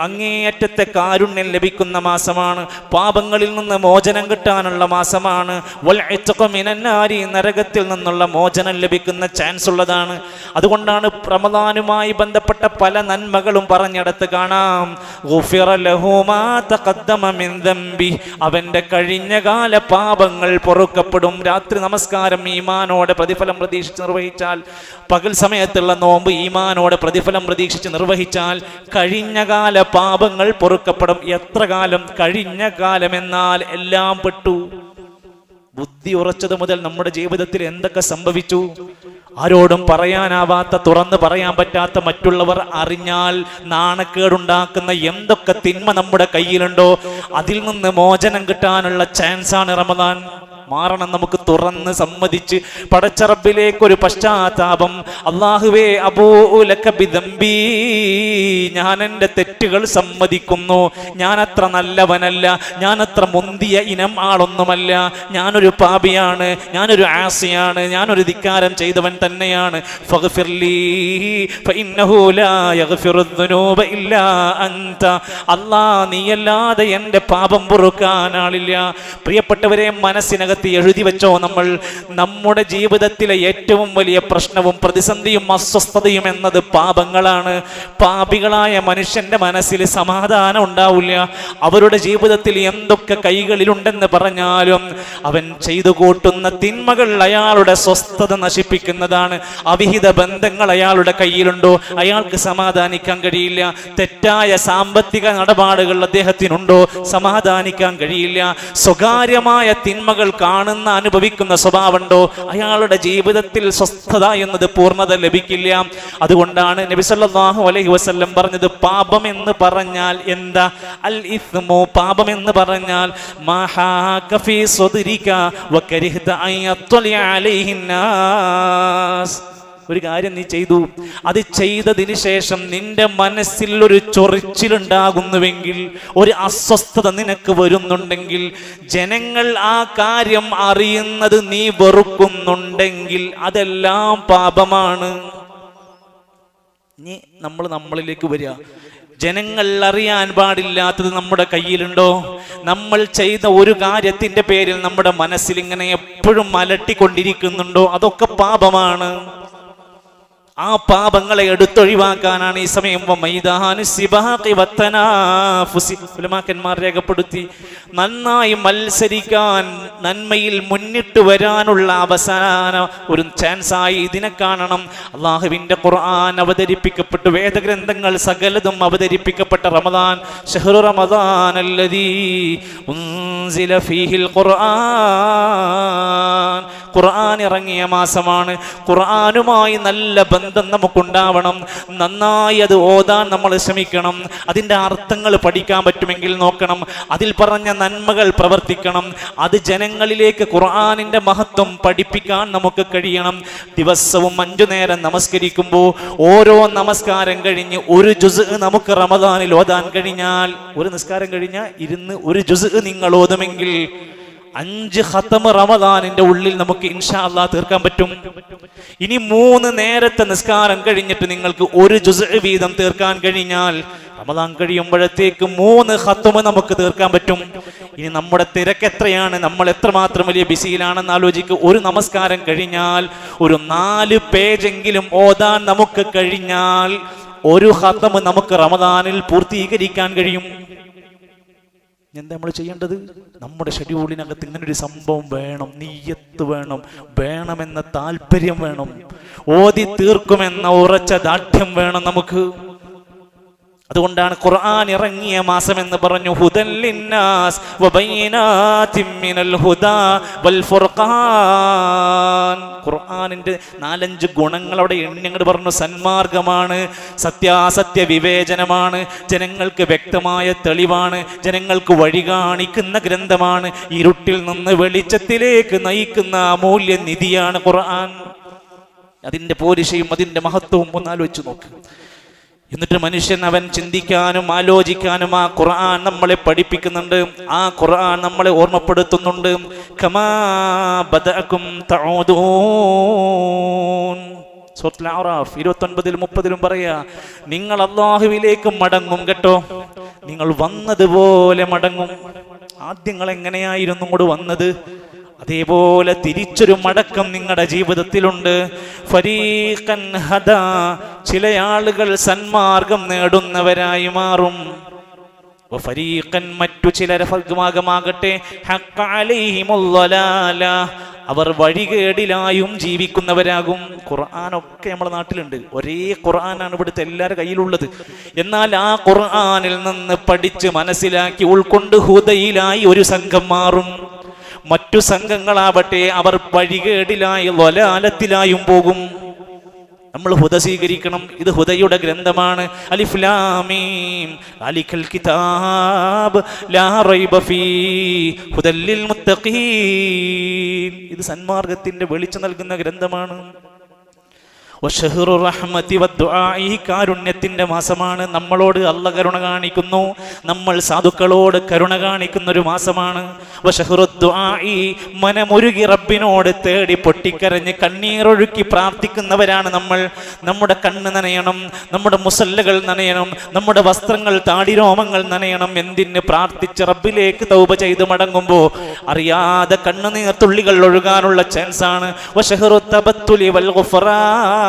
അങ്ങേയറ്റത്തെ കാരുണ്യം ലഭിക്കുന്ന മാസമാണ്. പാപങ്ങളിൽ നിന്ന് മോചനം കിട്ടാനുള്ള മാസമാണ്. മിനന്നാരി നരകത്തിൽ നിന്നുള്ള മോചനം ലഭിക്കുന്ന ചാൻസ് ഉള്ളതാണ്. അതുകൊണ്ടാണ് റമദാനുമായി ബന്ധപ്പെട്ട പല നന്മകളും പറഞ്ഞിടത്ത് കാണാം. അവന്റെ കഴിഞ്ഞകാല പാപങ്ങൾ പൊറുക്കപ്പെടും. രാത്രി നമസ്കാരം ഈമാനോടെ പ്രതിഫലം പ്രതീക്ഷിച്ച് നിർവഹിച്ചാൽ പകൽ സമയത്തുള്ള നോമ്പ് ഈമാനോടെ പ്രതിഫലം പ്രതീക്ഷിച്ച് നിർവഹിച്ചാൽ കഴിഞ്ഞകാല പാപങ്ങൾ പൊറുക്കപ്പെടും. എത്ര കാലം? കഴിഞ്ഞ കാലം എന്നാൽ എല്ലാം പെട്ടു. ബുദ്ധി ഉറച്ചത് മുതൽ നമ്മുടെ ജീവിതത്തിൽ എന്തൊക്കെ സംഭവിച്ചു? ആരോടും പറയാനാവാത്ത തുറന്ന് പറയാൻ പറ്റാത്ത മറ്റുള്ളവർ അറിഞ്ഞാൽ നാണക്കേടുണ്ടാക്കുന്ന എന്തൊക്കെ തിന്മ നമ്മുടെ കയ്യിലുണ്ടോ അതിൽ നിന്ന് മോചനം കിട്ടാനുള്ള ചാൻസാണ് റമദാൻ. മാറണം നമുക്ക് തുറന്ന് സമ്മതിച്ച്. പടച്ചറപ്പിലേക്കൊരു പശ്ചാത്താപം. അള്ളാഹുവേ അബൂലക്കബിദമ്പി ഞാൻ എന്റെ തെറ്റുകൾ സമ്മതിക്കുന്നു. ഞാൻ അത്ര നല്ലവനല്ല. ഞാൻ അത്ര മുന്തിയ ഇനം ആളൊന്നുമല്ല. ഞാനൊരു പാപിയാണ്. ഞാനൊരു ആസിയാണ്. ഞാനൊരു ധിക്കാരം ചെയ്തവൻ തന്നെയാണ്. അല്ലാ നീയല്ലാതെ എന്റെ പാപം പൊറുക്കാൻ ആളില്ല. പ്രിയപ്പെട്ടവരെ മനസ്സിനകത്ത് എഴുതി വെച്ചോ നമ്മൾ. നമ്മുടെ ജീവിതത്തിലെ ഏറ്റവും വലിയ പ്രശ്നവും പ്രതിസന്ധിയും അസ്വസ്ഥതയും എന്നത് പാപങ്ങളാണ്. പാപികളായ മനുഷ്യന്റെ മനസ്സിൽ സമാധാനം ഉണ്ടാവില്ല. അവരുടെ ജീവിതത്തിൽ എന്തൊക്കെ കൈകളിലുണ്ടെന്ന് പറഞ്ഞാലും അവൻ ചെയ്തു കൂട്ടുന്ന തിന്മകൾ അയാളുടെ സ്വസ്ഥത നശിപ്പിക്കുന്നതാണ്. അവിഹിത ബന്ധങ്ങൾ അയാളുടെ കയ്യിലുണ്ടോ? അയാൾക്ക് സമാധാനിക്കാൻ കഴിയില്ല. തെറ്റായ സാമ്പത്തിക നടപാടുകൾ അദ്ദേഹത്തിനുണ്ടോ? സമാധാനിക്കാൻ കഴിയില്ല. സ്വകാര്യമായ തിന്മകൾ കാണുന്ന അനുഭവിക്കുന്ന സ്വഭാവമുണ്ടോ? അയാളുടെ ജീവിതത്തിൽ സ്വസ്ഥത എന്നത് പൂർണത ലഭിക്കില്ല. അതുകൊണ്ടാണ് നബിസല്ലാഹു അലൈഹി അലൈഹി വസല്ലം പറഞ്ഞത് പാപം എന്ന് പറഞ്ഞാൽ എന്താ? അൽ ഇസ്മു പാപം എന്ന് പറഞ്ഞാൽ ഒരു കാര്യം നീ ചെയ്തു. അത് ചെയ്തതിന് ശേഷം നിന്റെ മനസ്സിൽ ഒരു ചൊറിച്ചിലുണ്ടാകുന്നുവെങ്കിൽ ഒരു അസ്വസ്ഥത നിനക്ക് വരുന്നുണ്ടെങ്കിൽ ജനങ്ങൾ ആ കാര്യം അറിയുന്നത് നീ വെറുക്കുന്നുണ്ടെങ്കിൽ അതെല്ലാം പാപമാണ്. ഇനി നമ്മൾ നമ്മളിലേക്ക് വരിക. ജനങ്ങൾ അറിയാൻ പാടില്ലാത്തത് നമ്മുടെ കയ്യിലുണ്ടോ? നമ്മൾ ചെയ്ത ഒരു കാര്യത്തിന്റെ പേരിൽ നമ്മുടെ മനസ്സിൽ ഇങ്ങനെ എപ്പോഴും അലട്ടിക്കൊണ്ടിരിക്കുന്നുണ്ടോ? അതൊക്കെ പാപമാണ്. ആ പാപങ്ങളെ എടുത്തൊഴിവാക്കാനാണ് ഈ സമയം. ഫുലമാക്കന്മാർ രേഖപ്പെടുത്തി നന്നായി മത്സരിക്കാൻ നന്മയിൽ മുന്നിട്ട് വരാനുള്ള അവസാന ഒരു ചാൻസായി ഇതിനെ കാണണം. അള്ളാഹുവിന്റെ ഖുർആൻ അവതരിപ്പിക്കപ്പെട്ടു വേദഗ്രന്ഥങ്ങൾ സകലതും അവതരിപ്പിക്കപ്പെട്ട റമദാൻ ഷഹ്റു റമദാൻ ഉൻസില ഫീഹിൽ ഖുർആൻ. ഖുർആൻ ഇറങ്ങിയ മാസമാണ്. ഖുർആനുമായി നല്ല ബന്ധം നമുക്കുണ്ടാവണം. നന്നായി അത് ഓതാൻ നമ്മൾ ശ്രമിക്കണം. അതിന്റെ അർത്ഥങ്ങൾ പഠിക്കാൻ പറ്റുമെങ്കിൽ നോക്കണം. അതിൽ പറഞ്ഞ നന്മകൾ പ്രവർത്തിക്കണം. അത് ജനങ്ങളിലേക്ക് ഖുർആാനിന്റെ മഹത്വം പഠിപ്പിക്കാൻ നമുക്ക് കഴിയണം. ദിവസവും അഞ്ചു നേരം നമസ്കരിക്കുമ്പോൾ ഓരോ നമസ്കാരം കഴിഞ്ഞ് ഒരു ജുസ് നമുക്ക് റമദാനിൽ ഓതാൻ കഴിഞ്ഞാൽ ഒരു നിസ്കാരം കഴിഞ്ഞാൽ ഇരുന്ന് ഒരു ജുസ് നിങ്ങൾ ഓതുമെങ്കിൽ അഞ്ച് ഖത്തമ് റമദാനിന്റെ ഉള്ളിൽ നമുക്ക് ഇൻഷാ അല്ലാ തീർക്കാൻ പറ്റും. ഇനി മൂന്ന് നേരത്തെ നിസ്കാരം കഴിഞ്ഞിട്ട് നിങ്ങൾക്ക് ഒരു ജുസ് വീതം തീർക്കാൻ കഴിഞ്ഞാൽ റമദാൻ കഴിയുമ്പോഴത്തേക്ക് മൂന്ന് ഖത്തമ് നമുക്ക് തീർക്കാൻ പറ്റും. ഇനി നമ്മുടെ തിരക്ക് എത്രയാണ്? നമ്മൾ എത്രമാത്രം വലിയ ബിസിയിലാണെന്ന് ആലോചിക്കുക ഒരു നമസ്കാരം കഴിഞ്ഞാൽ ഒരു നാല് പേജെങ്കിലും ഓതാൻ നമുക്ക് കഴിഞ്ഞാൽ ഒരു ഹത്തമ നമുക്ക് റമദാനിൽ പൂർത്തീകരിക്കാൻ കഴിയും. എന്താ നമ്മൾ ചെയ്യേണ്ടത്? നമ്മുടെ ഷെഡ്യൂളിനകത്ത് ഇങ്ങനെ ഒരു സംഭവം വേണം നീയത്ത് വേണം വേണമെന്ന താല്പര്യം വേണം. ഓതി തീർക്കുമെന്ന ഉറച്ച ദാഠ്യം വേണം നമുക്ക്. അതുകൊണ്ടാണ് ഖുർആൻ ഇറങ്ങിയ മാസം എന്ന് പറഞ്ഞു ഹുദല്ലിന്നാസ് മിനൽ ഹുദാ വൽ ഫുർഖാൻ. ഖുർആനിന്റെ നാലഞ്ച് ഗുണങ്ങൾ അവിടെ പറഞ്ഞു സന്മാർഗമാണ് സത്യാസത്യ വിവേചനമാണ് ജനങ്ങൾക്ക് വ്യക്തമായ തെളിവാണ് ജനങ്ങൾക്ക് വഴി കാണിക്കുന്ന ഗ്രന്ഥമാണ് ഇരുട്ടിൽ നിന്ന് വെളിച്ചത്തിലേക്ക് നയിക്കുന്ന അമൂല്യ നിധിയാണ് ഖുർആൻ. അതിന്റെ പോരിശയും അതിന്റെ മഹത്വവും ഒന്നാലോചിച്ച് നോക്ക്. എന്നിട്ട് മനുഷ്യൻ അവൻ ചിന്തിക്കാനും ആലോചിക്കാനും ആ ഖുർആൻ നമ്മളെ പഠിപ്പിക്കുന്നുണ്ട്. ആ ഖുർആൻ നമ്മളെ ഓർമ്മപ്പെടുത്തുന്നുണ്ട്. കമാ ബദഅകും തഊദൂൻ. മുപ്പതിലും പറയാ നിങ്ങൾ അള്ളാഹുവിലേക്ക് മടങ്ങും കേട്ടോ. നിങ്ങൾ വന്നതുപോലെ മടങ്ങും. ആദ്യങ്ങൾ എങ്ങനെയായിരുന്നു ഇങ്ങോട്ട് വന്നത്? അതേപോലെ തിരിച്ചൊരു മടക്കം നിങ്ങളുടെ ജീവിതത്തിലുണ്ട്. ഫരീഖൻ ഹദ ചില ആളുകൾ സന്മാർഗം നേടുന്നവരായി മാറും. ഫരീഖൻ മറ്റു ചിലരെ അലൈഹിമുല്ലലാല അവർ വഴികേടിലായും ജീവിക്കുന്നവരാകും. ഖുർആാനൊക്കെ നമ്മുടെ നാട്ടിലുണ്ട്. ഒരേ ഖുർആനാണ് ഇവിടുത്തെ എല്ലാവരുടെ കയ്യിലുള്ളത്. എന്നാൽ ആ ഖുർആാനിൽ നിന്ന് പഠിച്ച് മനസ്സിലാക്കി ഉൾക്കൊണ്ട് ഹുദയിലായി ഒരു സംഘം മാറും. മറ്റു സംഘങ്ങളാവട്ടെ അവർ വഴികേടിലായി ലൊലാലത്തിലായും പോകും. നമ്മൾ ഹുദ സ്വീകരിക്കണം. ഇത് ഹുദയുടെ ഗ്രന്ഥമാണ്. അലിഫ്ലാമീം കിതാബ്. ലാ റൈബ ഫീ. ഹുദല്ലിൽ മുത്തഖീൻ. ഇത് സന്മാർഗത്തിന്റെ വെളിച്ചം നൽകുന്ന ഗ്രന്ഥമാണ്. കാരുണ്യത്തിന്റെ മാസമാണ്. നമ്മളോട് അല്ല കരുണ കാണിക്കുന്നു. നമ്മൾ സാധുക്കളോട് കരുണ കാണിക്കുന്ന ഒരു മാസമാണ് മനമൊരുകി റബ്ബിനോട് തേടി പൊട്ടിക്കരഞ്ഞ് കണ്ണീരൊഴുക്കി പ്രാർത്ഥിക്കുന്നവരാണ് നമ്മൾ. നമ്മുടെ കണ്ണ് നനയണം നമ്മുടെ മുസല്ലകൾ നനയണം നമ്മുടെ വസ്ത്രങ്ങൾ താടിരോമങ്ങൾ നനയണം. എന്തിന് പ്രാർത്ഥിച്ച് റബ്ബിലേക്ക് തൗപ ചെയ്ത് മടങ്ങുമ്പോൾ അറിയാതെ കണ്ണുനീർ തുള്ളികൾ ഒഴുകാനുള്ള ചാൻസ് ആണ്. വൽ ഗുഫറാൻ.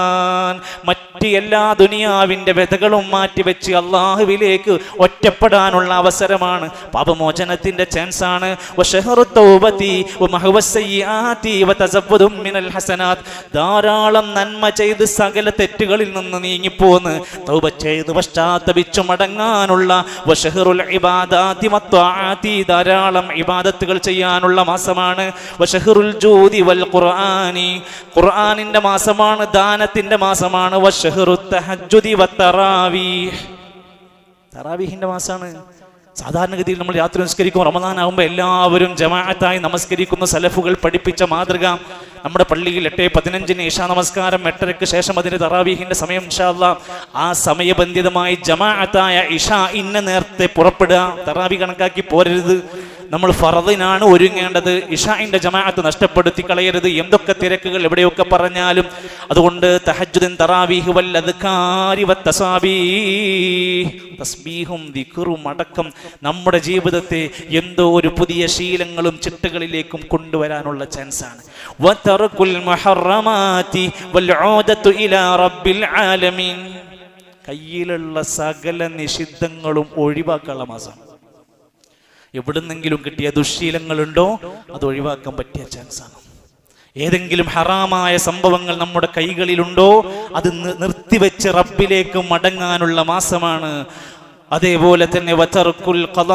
മറ്റ് എല്ലാ ദുനിയാവിന്റെ വ്യതകളും മാറ്റിവെച്ച് അള്ളാഹുവിലേക്ക് ഒറ്റപ്പെടാനുള്ള അവസരമാണ്. പാപമോചനത്തിന്റെ ചാൻസ് ആണ്. വശഹ്റു തൗബതി വമഹ്വസ്സയ്യാതി വതസവ്വുദും മിനൽ ധാരാളം നന്മ ചെയ്ത് സകല തെറ്റുകളിൽ നിന്ന് നീങ്ങിപ്പോന്ന്. തൗബ ചെയ്ത് പശ്ചാത്തപിച്ചു മടങ്ങാനുള്ള ധാരാളം ഇബാദത്തുകൾ ചെയ്യാനുള്ള മാസമാണ്. ഖുർആനിന്റെ മാസമാണ് ദാനത്തിന്റെ മാസമാണ്. വത്തറാവീഹ് തറാവീഹിന്റെ മാസമാണ് സാധാരണഗതിയിൽ നമ്മൾ യാത്ര നമസ്കരിക്കും റമദാൻ ആകുമ്പോൾ എല്ലാവരും ജമാഅത്തായി നമസ്കരിക്കുന്ന. സലഫുകൾ പഠിപ്പിച്ച മാതൃക. നമ്മുടെ പള്ളിയിൽ എട്ട് പതിനഞ്ചിന് ഇഷാ നമസ്കാരം എട്ടരയ്ക്ക് ശേഷം അതിന് തറാവീഹിന്റെ സമയം ഇൻഷാല്ല ആ സമയബന്ധിതമായി ജമാഅത്തായ ഇഷ ഇന്ന നേരത്തെ പുറപ്പെടുക. തറാവി കണക്കാക്കി പോരരുത്. നമ്മൾ ഫറദിനാണ് ഒരുങ്ങേണ്ടത്. ഇഷാഇന്റെ ജമാഅത്ത് നഷ്ടപ്പെടുത്തി കളയരുത്. എന്തൊക്കെ തിരക്കുകൾ എവിടെയൊക്കെ പറഞ്ഞാലും അതുകൊണ്ട് തഹജുദിൻ തറാവീഹ് തസ്ബീഹും. ദിക്റും അടക്കം നമ്മുടെ ജീവിതത്തെ എന്തോ ഒരു പുതിയ ശീലങ്ങളും ചിട്ടകളിലേക്കും കൊണ്ടുവരാനുള്ള ചാൻസ് ആണ്. വതറകുൽ മുഹറമാതി വൽ ഊദത്തു ഇലാ റബ്ബിൽ ആലമീൻ. കയ്യിലുള്ള സകല നിഷിദ്ധങ്ങളും ഒഴിവാക്കാനുള്ള മാസം എവിടുന്നെങ്കിലും കിട്ടിയ ദുശ്ശീലങ്ങളുണ്ടോ അത് ഒഴിവാക്കാൻ പറ്റിയ ചാൻസാണ് ഏതെങ്കിലും ഹറാമായ സംഭവങ്ങൾ നമ്മുടെ കൈകളിലുണ്ടോ അത് നിർത്തിവെച്ച് റബ്ബിലേക്ക് മടങ്ങാനുള്ള മാസമാണ്. അതേപോലെ തന്നെ വതർക്കുൽ കഥ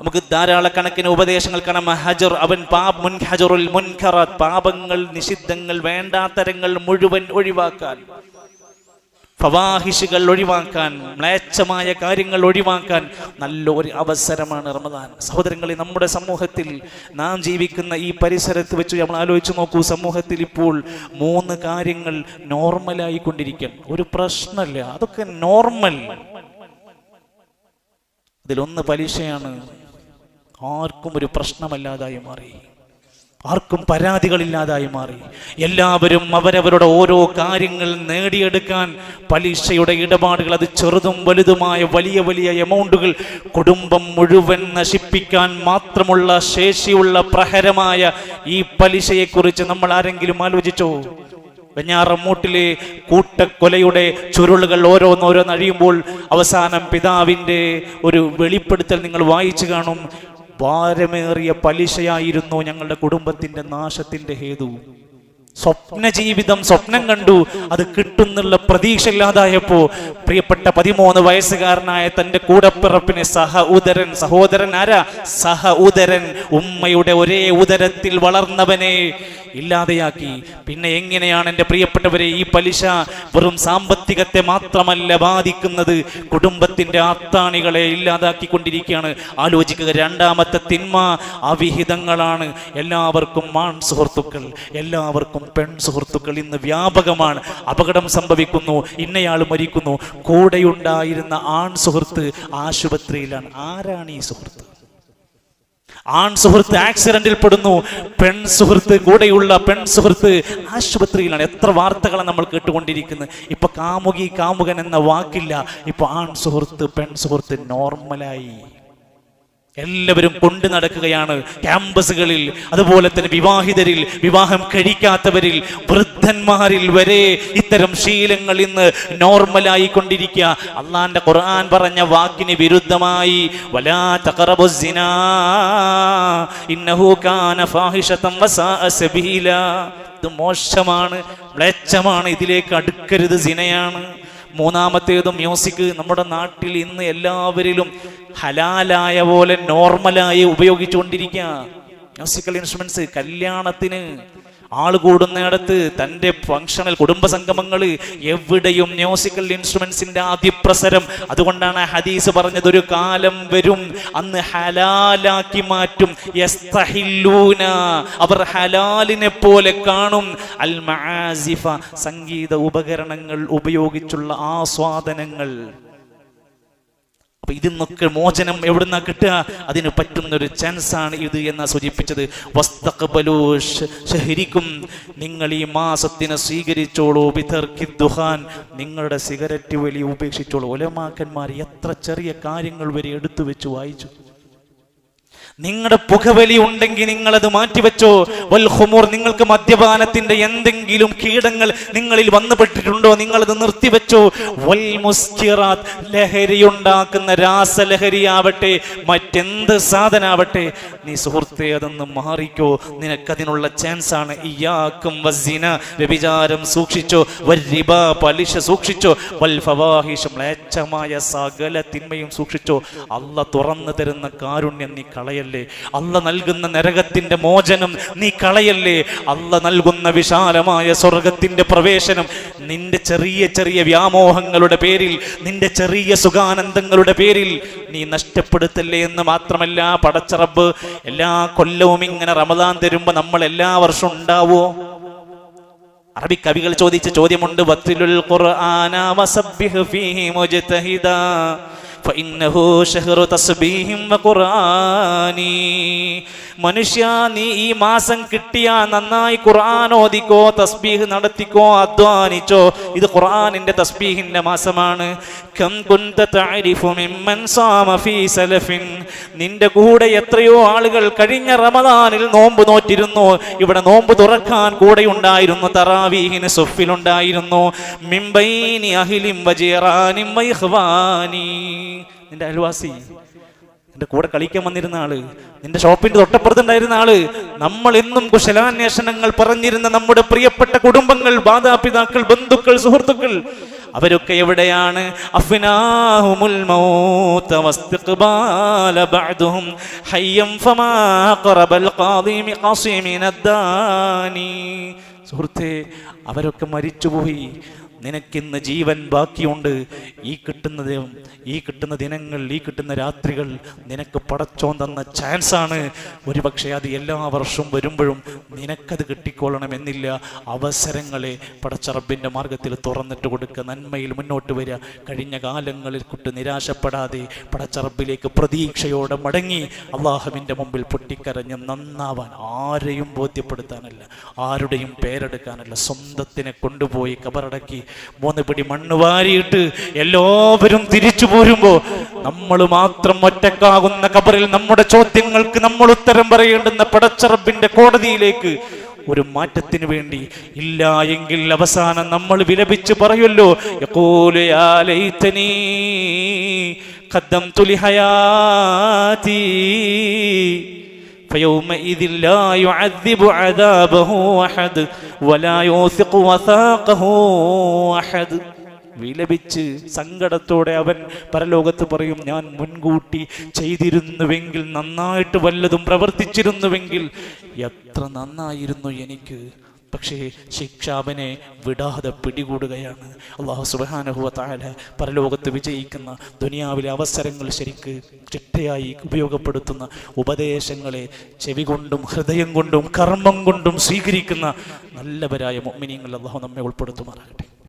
നമുക്ക് ധാരാളക്കണക്കിന് ഉപദേശങ്ങൾ കാണാം. ഹജർ അവൻ പാപ് മുൻ ഹജറുൽ മുൻഖറ പാപങ്ങൾ നിഷിദ്ധങ്ങൾ വേണ്ടാത്തരങ്ങൾ മുഴുവൻ ഒഴിവാക്കാൻ. ഫവാഹിഷുകൾ ഒഴിവാക്കാൻ മ്ലേച്ഛമായ കാര്യങ്ങൾ ഒഴിവാക്കാൻ നല്ലൊരു അവസരമാണ് റമദാൻ. സഹോദരങ്ങളെ നമ്മുടെ സമൂഹത്തിൽ നാം ജീവിക്കുന്ന ഈ പരിസരത്ത് വെച്ച് നമ്മൾ ആലോചിച്ച് നോക്കൂ. സമൂഹത്തിൽ ഇപ്പോൾ മൂന്ന് കാര്യങ്ങൾ നോർമലായി കൊണ്ടിരിക്കും ഒരു പ്രശ്നമില്ല അതൊക്കെ നോർമൽ. അതിലൊന്ന് പലിശയാണ്. ആർക്കും ഒരു പ്രശ്നമല്ലാതായി മാറി. ആർക്കും പരാതികളില്ലാതായി മാറി. എല്ലാവരും അവരവരുടെ ഓരോ കാര്യങ്ങൾ നേടിയെടുക്കാൻ പലിശയുടെ ഇടപാടുകൾ അത് ചെറുതും വലുതുമായ വലിയ വലിയ എമൗണ്ടുകൾ കുടുംബം മുഴുവൻ നശിപ്പിക്കാൻ മാത്രമുള്ള ശേഷിയുള്ള പ്രഹരമായ ഈ പലിശയെക്കുറിച്ച് നമ്മൾ ആരെങ്കിലും ആലോചിച്ചോ? വെഞ്ഞാറമ്മൂട്ടിലെ കൂട്ടക്കൊലയുടെ ചുരുളുകൾ ഓരോന്നോരോന്നഴിയുമ്പോൾ അവസാനം പിതാവിന്റെ ഒരു വെളിപ്പെടുത്തൽ നിങ്ങൾ വായിച്ചു കാണും. ഭാരമേറിയ പലിശയായിരുന്നു ഞങ്ങളുടെ കുടുംബത്തിന്റെ നാശത്തിന്റെ ഹേതു. സ്വപ്ന ജീവിതം സ്വപ്നം കണ്ടു. അത് കിട്ടുന്നുള്ള പ്രതീക്ഷ ഇല്ലാതായപ്പോ പ്രിയപ്പെട്ട പതിമൂന്ന് വയസ്സുകാരനായ തന്റെ കൂടപ്പിറപ്പിനെ സഹ ഉദരൻ സഹോദരൻ ആരാ? സഹ ഉദരൻ. ഉമ്മയുടെ ഒരേ ഉദരത്തിൽ വളർന്നവനെ ഇല്ലാതെയാക്കി. പിന്നെ എങ്ങനെയാണ് എന്റെ പ്രിയപ്പെട്ടവരെ ഈ പലിശ വെറും സാമ്പത്തികത്തെ മാത്രമല്ല ബാധിക്കുന്നത്? കുടുംബത്തിന്റെ ആത്താണികളെ ഇല്ലാതാക്കിക്കൊണ്ടിരിക്കുകയാണ്. ആലോചിക്കുക രണ്ടാമത്തെ തിന്മ അവിഹിതങ്ങളാണ്. എല്ലാവർക്കും മാൺ സുഹൃത്തുക്കൾ എല്ലാവർക്കും പെൺ സുഹൃത്തുക്കൾ ഇന്ന് വ്യാപകമാണ് അപകടം സംഭവിക്കുന്നു ഇന്നയാൾ മരിക്കുന്നു. കൂടെയുണ്ടായിരുന്ന ആൺ സുഹൃത്ത് ആശുപത്രിയിലാണ്. ആരാണ് ഈ സുഹൃത്ത്? ആൺ സുഹൃത്ത് ആക്സിഡന്റിൽ പെടുന്നു പെൺ സുഹൃത്ത് കൂടെയുള്ള പെൺ സുഹൃത്ത് ആശുപത്രിയിലാണ്. എത്ര വാർത്തകളാണ് നമ്മൾ കേട്ടുകൊണ്ടിരിക്കുന്നത്. ഇപ്പൊ കാമുകി കാമുകൻ എന്ന വാക്കില്ല. ഇപ്പൊ ആൺ സുഹൃത്ത് പെൺ സുഹൃത്ത് നോർമലായി. എല്ലാവരും കൊണ്ടു നടക്കുകയാണ്. ക്യാമ്പസുകളിൽ അതുപോലെ തന്നെ വിവാഹിതരിൽ വിവാഹം കഴിക്കാത്തവരിൽ വൃദ്ധന്മാരിൽ വരെ ഇത്തരം ശീലങ്ങൾ ഇന്ന് നോർമലായി കൊണ്ടിരിക്കുക അള്ളാന്റെ ഖുർആൻ പറഞ്ഞ വാക്കിന് വിരുദ്ധമായി വലാ ഇത് മോശമാണ് മ്ലേച്ഛമാണ് ഇതിലേക്ക് അടുക്കരുത് സിനയാണ്. മൂന്നാമത്തേത് മ്യൂസിക് നമ്മുടെ നാട്ടിൽ ഇന്ന് എല്ലാവരിലും ഹലാലായ പോലെ നോർമലായി ഉപയോഗിച്ചുകൊണ്ടിരിക്കുക മ്യൂസിക്കൽ ഇൻസ്ട്രുമെന്റ്സ് കല്യാണത്തിന് ആൾ കൂടുന്നിടത്ത് തന്റെ ഫങ്ഷണൽ കുടുംബ സംഗമങ്ങൾ എവിടെയും മ്യൂസിക്കൽ ഇൻസ്ട്രുമെന്റ്സിന്റെ ആദ്യപ്രസരം. അതുകൊണ്ടാണ് ഹദീസ് പറഞ്ഞത് ഒരു കാലം വരും അന്ന് ഹലാലാക്കി മാറ്റും. അവർ ഹലാലിനെ പോലെ കാണും. അൽ മആസിഫ സംഗീത ഉപകരണങ്ങൾ ഉപയോഗിച്ചുള്ള ആസ്വാദനങ്ങൾ. അപ്പൊ ഇതിന്നൊക്കെ മോചനം എവിടുന്ന കിട്ടുക? അതിന് പറ്റുന്ന ഒരു ചാൻസ് ആണ് ഇത് എന്ന് സൂചിപ്പിച്ചത്. ഷഹരിക്കും നിങ്ങൾ ഈ മാസത്തിനെ സ്വീകരിച്ചോളൂ വിതർക്കി ദുഹാൻ. നിങ്ങളുടെ സിഗരറ്റ് വലി ഉപേക്ഷിച്ചോളൂ. ഒലമാക്കന്മാർ എത്ര ചെറിയ കാര്യങ്ങൾ വരെ എടുത്തു വെച്ച് വായിച്ചു. നിങ്ങളുടെ പുകവലി ഉണ്ടെങ്കിൽ നിങ്ങൾ അത് മാറ്റിവെച്ചോ? വൽ ഖുമൂർ നിങ്ങൾക്ക് മദ്യപാനത്തിന്റെ എന്തെങ്കിലും കീടങ്ങൾ നിങ്ങളിൽ വന്നുപെട്ടിട്ടുണ്ടോ നിങ്ങൾ അത് നിർത്തിവെച്ചോ? വൽ മുസ്കിറാത്ത് ലഹരിയുണ്ടാക്കുന്ന രാസലഹരിയാവട്ടെ മറ്റെന്ത് സാധനാവട്ടെ നീ സുഹൃത്തെ അതൊന്ന് മാറിക്കോ. നിനക്കതിനുള്ള ചാൻസ് ആണ് ഇയാക്കും വസീന വ്യഭിചാരം സൂക്ഷിച്ചോ വരിബ പലിശ സൂക്ഷിച്ചോ വൽ ഫവാഹിഷ് സകല തിന്മയും സൂക്ഷിച്ചോ. അല്ല തുറന്നു തരുന്ന കാരുണ്യം നീ കളയല്ലേ. അല്ല നൽകുന്ന നരകത്തിന്റെ മോചനം നീ കളയല്ലേ? അല്ല നൽകുന്ന വിശാലമായ സ്വർഗത്തിന്റെ പ്രവേശനം നിന്റെ ചെറിയ ചെറിയ വ്യാമോഹങ്ങളുടെ പേരിൽ നിന്റെ ചെറിയ സുഖാനന്ദങ്ങളുടെ പേരിൽ നീ നഷ്ടപ്പെടുത്തല്ലേ എന്ന് മാത്രമല്ല പടച്ചറബ് എല്ലാ കൊല്ലവും ഇങ്ങനെ റമദാൻ തരുമ്പോ നമ്മൾ എല്ലാ വർഷവും ഉണ്ടാവോ? അറബി കവികൾ ചോദിച്ച ചോദ്യമുണ്ട് വത്തിലുൽ ഖുർആന വസബ്ബിഹ് ഫീഹി മുജ്തഹിദാ. ഫഇന്നഹു ഷഹ്റു തസ്ബീഹിം ഖുർആനി. മനുഷ്യ നീ ഈ മാസം കിട്ടിയ നന്നായി ഖുർആൻ ഓദിക്കോ തസ്ബീഹ് നടത്തിക്കോ അധ്വാനിച്ചോ. ഇത് ഖുർആനിന്റെ തസ്ബീഹിന്റെ മാസമാണ്. കം കുന്ത തഅരിഫു മിമ്മൻ സാമ ഫീ സലഫിൻ. നിന്റെ കൂടെ എത്രയോ ആളുകൾ കഴിഞ്ഞ റമദാനിൽ നോമ്പ് നോറ്റിരുന്നു. ഇവിടെ നോമ്പ് തുറക്കാൻ കൂടെ ഉണ്ടായിരുന്നു തറാവീഹിന് സുഫിലുണ്ടായിരുന്നു. മിംബൈനി അഹിലിം വജീറാനിം വൈഹ്വാനി നിന്റെ അയൽവാസി നിന്റെ കൂടെ കളിക്കാൻ വന്നിരുന്ന ആൾ നിന്റെ ഷോപ്പിന്റെ തൊട്ടപ്പുറത്തുണ്ടായിരുന്ന ആൾ നമ്മൾ എന്നും കുശലാന്വേഷണങ്ങൾ പറഞ്ഞിരുന്ന നമ്മുടെ പ്രിയപ്പെട്ട കുടുംബങ്ങൾ മാതാപിതാക്കൾ ബന്ധുക്കൾ സുഹൃത്തുക്കൾ അവരൊക്കെ എവിടെയാണ്? സുഹൃത്തെ അവരൊക്കെ മരിച്ചുപോയി. നിനക്കിന്ന് ജീവൻ ബാക്കിയുണ്ട്. ഈ കിട്ടുന്ന ഈ കിട്ടുന്ന ദിനങ്ങൾ ഈ കിട്ടുന്ന രാത്രികൾ നിനക്ക് പടച്ചോൻ തന്ന ചാൻസ് ആണ്. ഒരുപക്ഷെ അത് എല്ലാ വർഷവും വരുമ്പോഴും നിനക്കത് കിട്ടിക്കൊള്ളണമെന്നില്ല. അവസരങ്ങളെ പടച്ചറബിന്റെ മാർഗത്തിൽ തുറന്നിട്ട് കൊടുക്കുക നന്മയിൽ മുന്നോട്ട് വരിക. കഴിഞ്ഞ കാലങ്ങളിൽ കുട്ടി നിരാശപ്പെടാതെ പടച്ചറബിലേക്ക് പ്രതീക്ഷയോടെ മടങ്ങി അള്ളാഹുവിന്റെ മുമ്പിൽ പൊട്ടിക്കരഞ്ഞ് നന്നാവാൻ ആരെയും ബോധ്യപ്പെടുത്താനല്ല ആരുടെയും പേരെടുക്കാനല്ല സ്വന്തത്തിനെ കൊണ്ടുപോയി കബറടക്കി മൂന്ന് പിടി മണ്ണ് വാരിയിട്ട് എല്ലാവരും തിരിച്ചു പോരുമ്പോ നമ്മൾ മാത്രം ഒറ്റക്കാകുന്ന കബറിൽ നമ്മുടെ ചോദ്യങ്ങൾക്ക് നമ്മൾ ഉത്തരം പറയേണ്ടുന്ന പടച്ചറബിന്റെ കോടതിയിലേക്ക് ഒരു മാറ്റത്തിന് വേണ്ടി ഇല്ല എങ്കിൽ അവസാനം നമ്മൾ വിലപിച്ച് പറയുമല്ലോ ലൈതനീ ഖദ്ദംതു ലിഹയാതി. فيومئذ لا يعذب عذابه أحد ولا يوثق وثاقه أحد വിലപിച്ച് സങ്കടത്തോടെ അവൻ പരലോകത്ത് പറയും ഞാൻ മുൻകൂട്ടി ചെയ്തിരുന്നുവെങ്കിൽ നന്നായിട്ട് വല്ലതും പ്രവർത്തിച്ചിരുന്നുവെങ്കിൽ എത്ര നന്നായിരുന്നു എനിക്ക് പക്ഷേ ശിക്ഷ വിടാതെ പിടികൂടുകയാണ്. അള്ളാഹു സുബാനഹുവ താല പരലോകത്ത് വിജയിക്കുന്ന ദുനിയാവിലെ അവസരങ്ങൾ ശരിക്ക് ചിട്ടയായി ഉപയോഗപ്പെടുത്തുന്ന ഉപദേശങ്ങളെ ചെവി കൊണ്ടും ഹൃദയം കൊണ്ടും കർമ്മം കൊണ്ടും സ്വീകരിക്കുന്ന നല്ലവരായ മൊമിനിയങ്ങൾ അള്ളാഹു നമ്മെ ഉൾപ്പെടുത്തുമാറാകട്ടെ.